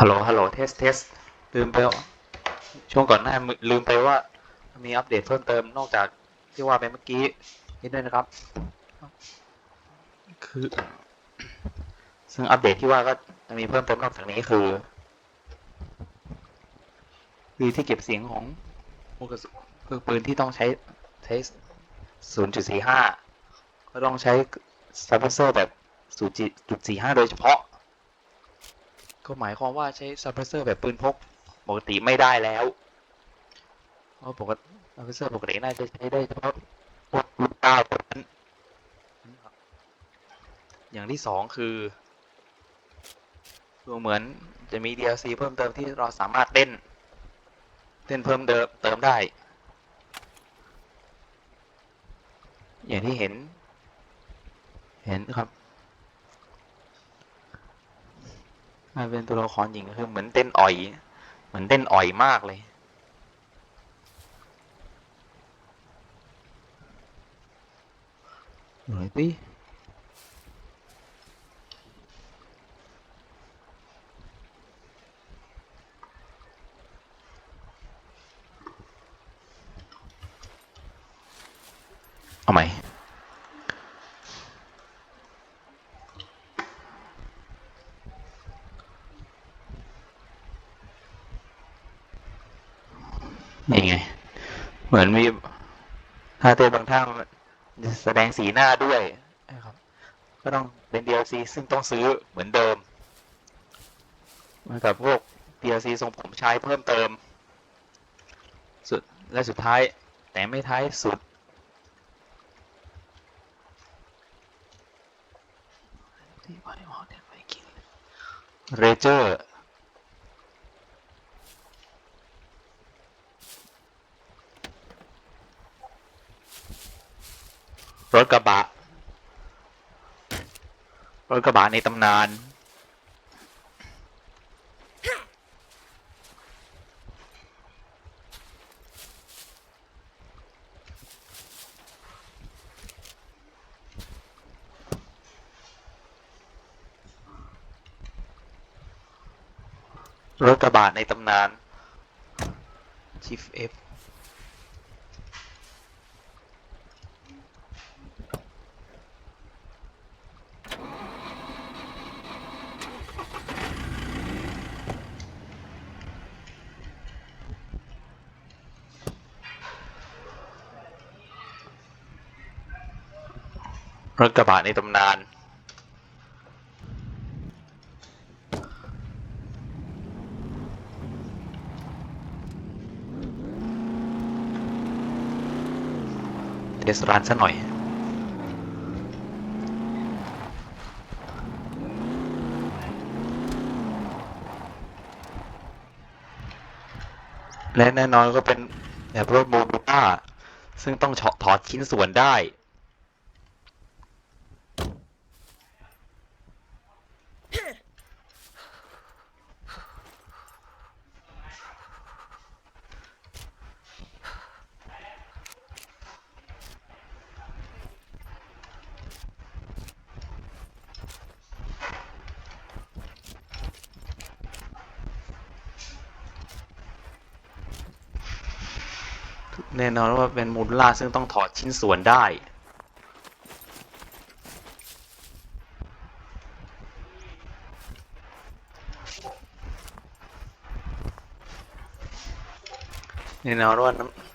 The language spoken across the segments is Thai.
ฮัลโหล ฮัลโหล เทส เทส ลืมไปว่าช่วงก่อนหน้ามึลืมไปว่า มีอัปเดตเพิ่มเติม นอกจากที่ว่าไปเมื่อกี้นิดด้วยนะครับ คือ ซึ่งอัปเดตที่ว่าก็จะมีเพิ่มเติมนอกจากนี้คือ คือที่เก็บเสียงของพวกกระสุนคือปืนที่ต้องใช้ใช้ 0.45 ก็ต้องใช้ซับเพรสเซอร์แบบ 0.45 โดยเฉพาะ ก็หมายความว่าใช้ซับเพรสเซอร์แบบปืนพกปกติไม่ได้แล้วเพราะปกติซับเพรสเซอร์ปกติน่าจะใช้ได้เฉพาะพวกลูกดาวพวกนั้นนะครับอย่างที่สองคือดูเหมือนจะมี DLC เพิ่มเติมที่เราสามารถเล่นเล่นเพิ่มเติมเติมได้ อย่างที่เห็น เห็นครับ มาเป็นตัวละครหญิงก็คือเหมือนเต้นอ่อย เหมือนเต้นอ่อยมากเลยหน่อยดิเอาใหม่ นี่ไง เห มือนมีท่าเตบางท่านแสดงสีหน้าด้วยนะครับ ก็ต้องเป็น DLC ซึ่งต้องซื้อเหมือนเดิมมือนกับพวก DLC ทรงผมชายเพิ่มเติม สุดและสุดท้ายแต่ไม่ท้ายสุด เรเจอร์ รถกระบะ รถกระบะในตำนาน รถกระบะในตำนาน Chief F รถกระบะในตำนาน เทสร้านซะหน่อยและแน่นอนก็เป็นแบบรถโมบิต้าซึ่งต้องถอดชิ้นส่วนได้ แน่นอนว่าเป็นมูลล่าซึ่งต้องถอดชิ้นส่วนได้ แน่นอนว่าน้ำ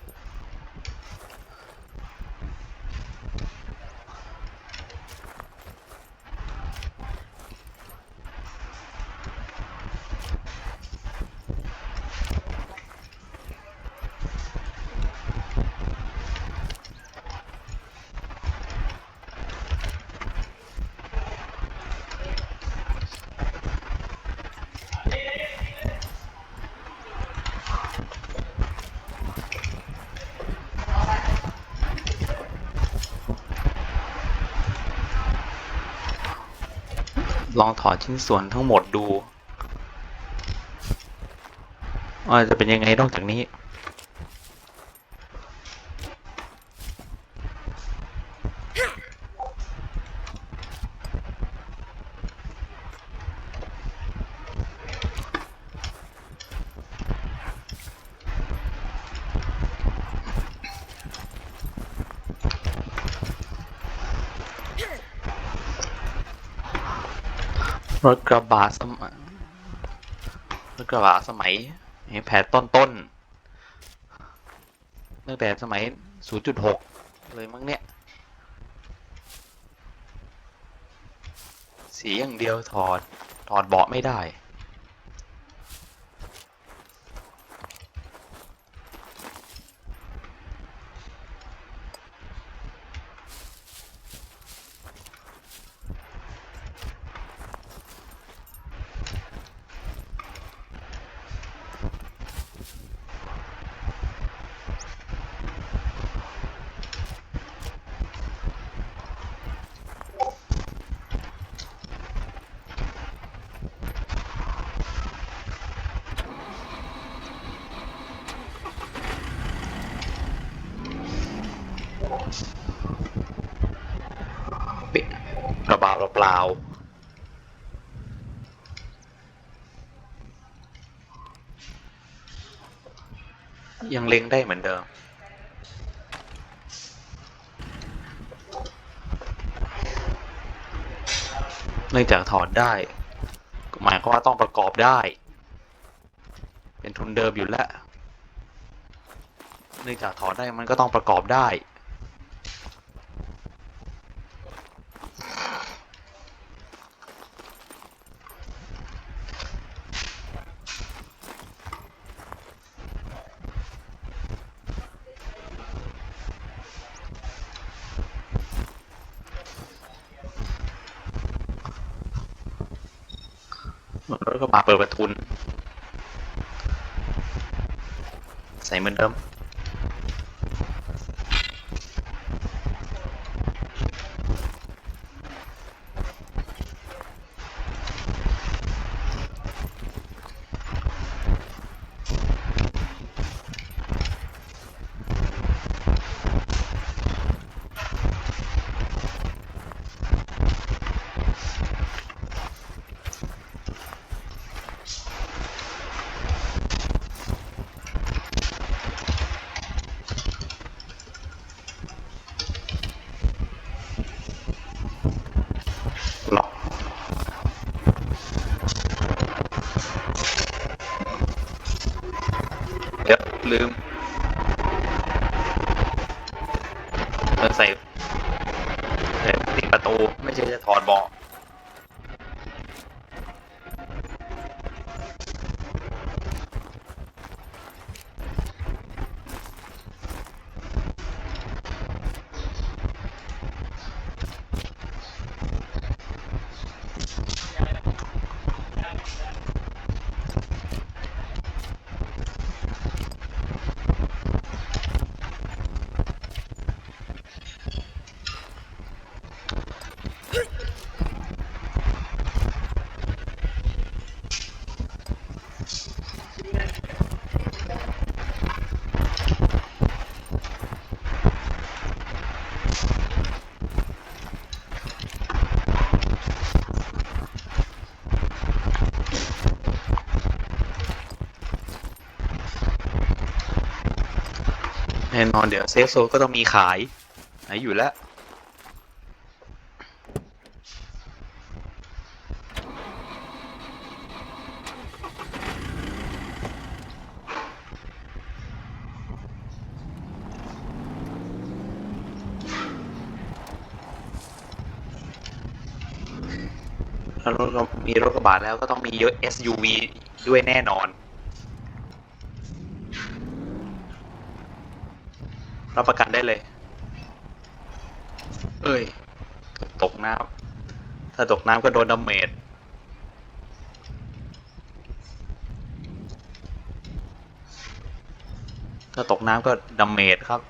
ลองถอดชิ้นส่วนทั้งหมดดูว่าจะเป็นยังไงนอกจากนี้ รถกระบะสมัยรถกระบะสมัยแผดต้นต้นตั้งแต่สมัย 0.6 เลยมั้งเนี่ย สีอย่างเดียวถอด ถอดเบาะไม่ได้ ล่าๆยังเล็งได้เหมือนเดิม เนื่องจากถอดได้ หมายความว่าต้องประกอบได้ เป็นทุนเดิมอยู่แล้ว เนื่องจากถอดได้มันก็ต้องประกอบได้ ก็มาเปิดประทุน ใส่เหมือนเดิม หรอกเดี๋ยวลืมเออใส่ใส่ติดประตู ไม่ใช่จะถอดเบาะแน่นอนเดี๋ยวเซฟโซก็ต้องมีขายไหนอยู่แล้วถ้ารถมีรถกระบะแล้วก็ต้องมียศ SUV ด้วยแน่นอน รับประกันได้เลย เอ้ย ตกน้ำถ้าตกน้ำก็โดนดาเมจถ้าตกน้ำก็ดาเมจครับ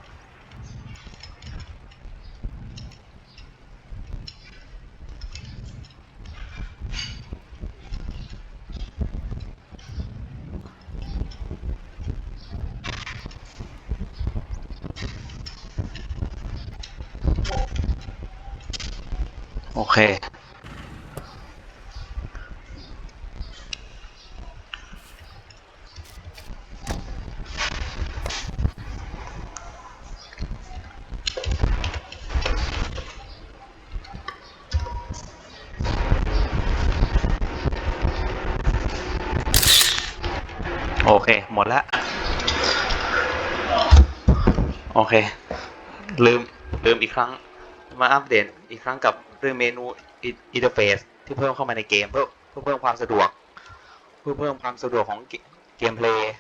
โอเค หมดล้วโอเค ลืม ลืมอีกครั้ง มาอัปเดตอีกครั้งกับเรื่องเมนูอินเทอร์เฟซที่เพิ่มเข้ามาในเกมเพื่อเพื่อเพิ่มความสะดวก เพื่อเพิ่มความสะดวกของเกมเพลย์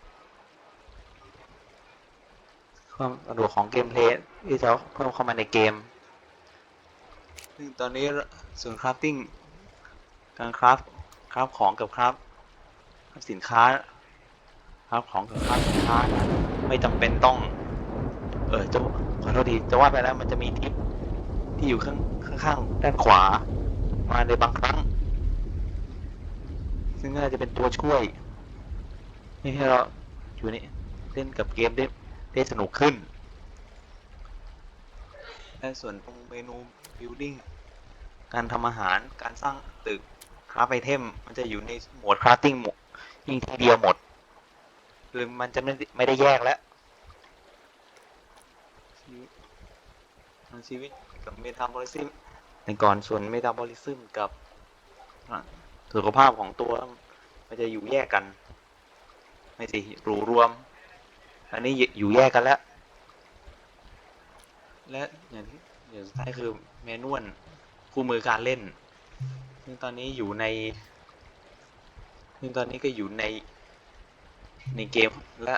ความสะดวกของเกมเพลย์ที่จะเพิ่มเข้ามาในเกม ซึ่งตอนนี้ส่วนคราฟติ้งการคราฟคราฟของกับคราฟสินค้า คราฟของกับคราสินค้าไม่จำเป็นต้อง เออจะขอโทษทีจะว่าไปแล้วมันจะมีทิปที่อยู่ข้างข้างๆด้านขวา มาในบางครั้ง ซึ่งน่าจะเป็นตัวช่วยให้เราอยู่นี่เล่นกับเกมได้ได้สนุกขึ้นและส่วนตรงเมนู building การทำอาหารการสร้างตึกคราฟไอเทม มันจะอยู่ในโหมด crafting หมดยิ่งทีเดียวหมด คือมันจะไม่ได้ไม่ได้แยกแล้วชีวิตทางชีวิตกับเมตาบอลิซึมในก่อนส่วนเมตาบอลิซึมกับอะสุขภาพของตัว มันจะอยู่แยกกัน ไม่ใช่รูรวม อันนี้อยู่แยกกันแล้ว และอย่างที่อย่างสุดท้ายคือเมนวลคู่มือการเล่น ซึ่งตอนนี้อยู่ในซึ่งตอนนี้ก็อยู่ใน ในเกมและ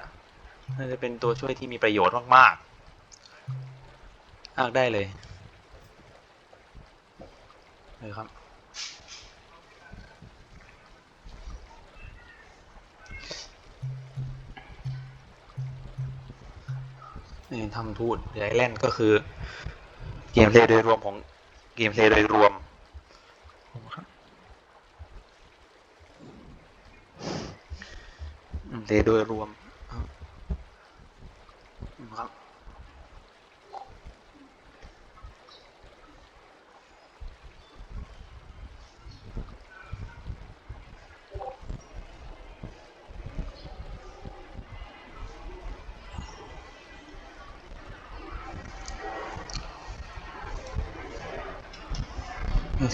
น่าจะเป็นตัวช่วยที่มีประโยชน์มากๆอางได้เลยเลยครับนี่ทำทูตไอแลนด์ก็คือ เกมเพลย์โดยรวมของเกมเพลย์โดยรวมอืม เพลย์โดยรวมครับ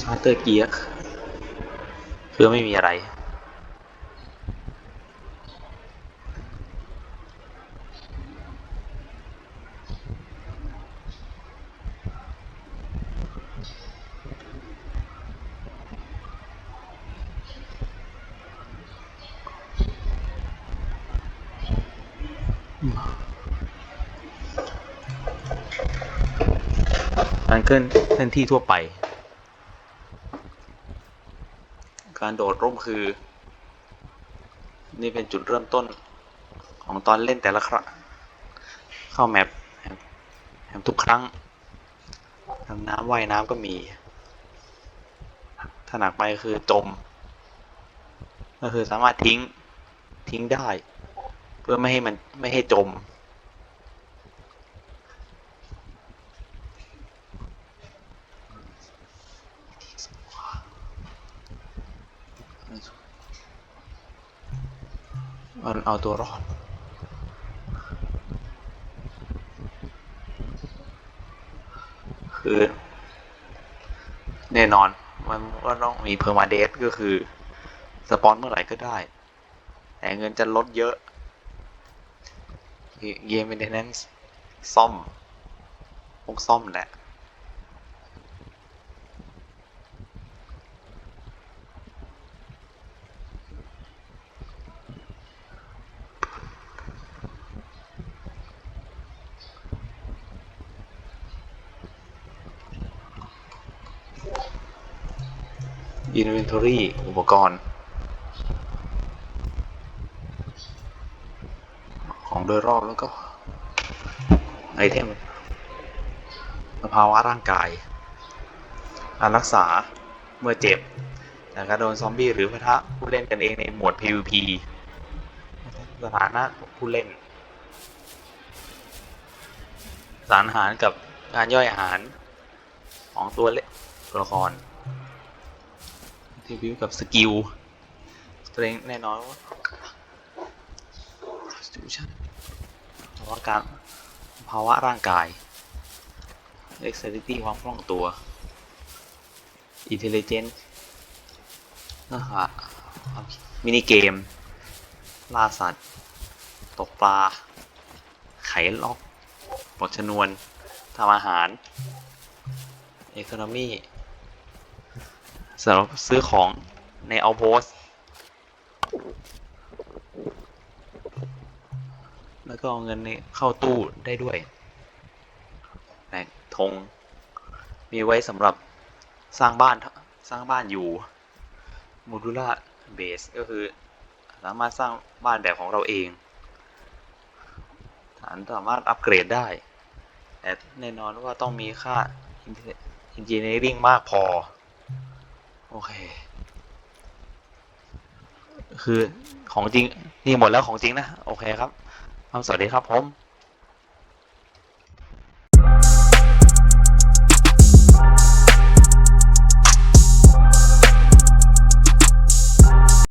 สมาร์เตอร์เกียร์คือไม่มีอะไร การเคลื่อนเคลื่อนที่ทั่วไป การโดดร่มคือ นี่เป็นจุดเริ่มต้นของตอนเล่นแต่ละครั้งเข้าแมปแมปแมทุกครั้งดำน้ำว่ายน้ำก็มี ถ้าหนักไปคือจม ก็คือสามารถทิ้งทิ้งได้ เพื่อไม่ให้มันไม่ให้จม มันเอาตัวรอด คือ แน่นอนมันก็ต้องมีเพอร์มาเดสก็คือ สปอนเมื่อไหร่ก็ได้ แต่เงินจะลดเยอะเกมเมนเทนแนนซ์ซ่อมพวกซ่อมแหละ Inventory อุปกรณ์ ของโดยรอบแล้วก็ ไอเทมสภาวะร่างกายการรักษาเมื่อเจ็บจากการโดนซอมบี้หรือพะทะผู้เล่นกันเองในหมวด PVP สถานะผู้เล่น สารอาหารกับการย่อยอาหารของตัวเล่นตัวละคร รีวิวกับสกิลตัวเองแน่นอนว่า constitution ภาวะการภาวะร่างกาย dexterity ความคล่องตัว intelligence นะฮะมินิเกม ล่าสัตว์ ตกปลา ไขล็อกปลดชนวนทำอาหาร e อ o n o m y สำหรับซื้อของในเอาโพสแล้วก็เอาเงินในเข้าตู้ได้ด้วยแบกธงมีไว้สำหรับสร้างบ้านสร้างบ้านอยู่ modular base ก็คือ สามารถสร้างบ้านแบบของเราเองฐานสามารถอัปเกรดได้ แต่แน่นอนว่าต้องมีค่า engineering มากพอ โอเค คือของจริง นี่หมดแล้วของจริงนะ โอเคครับ สวัสดีครับผม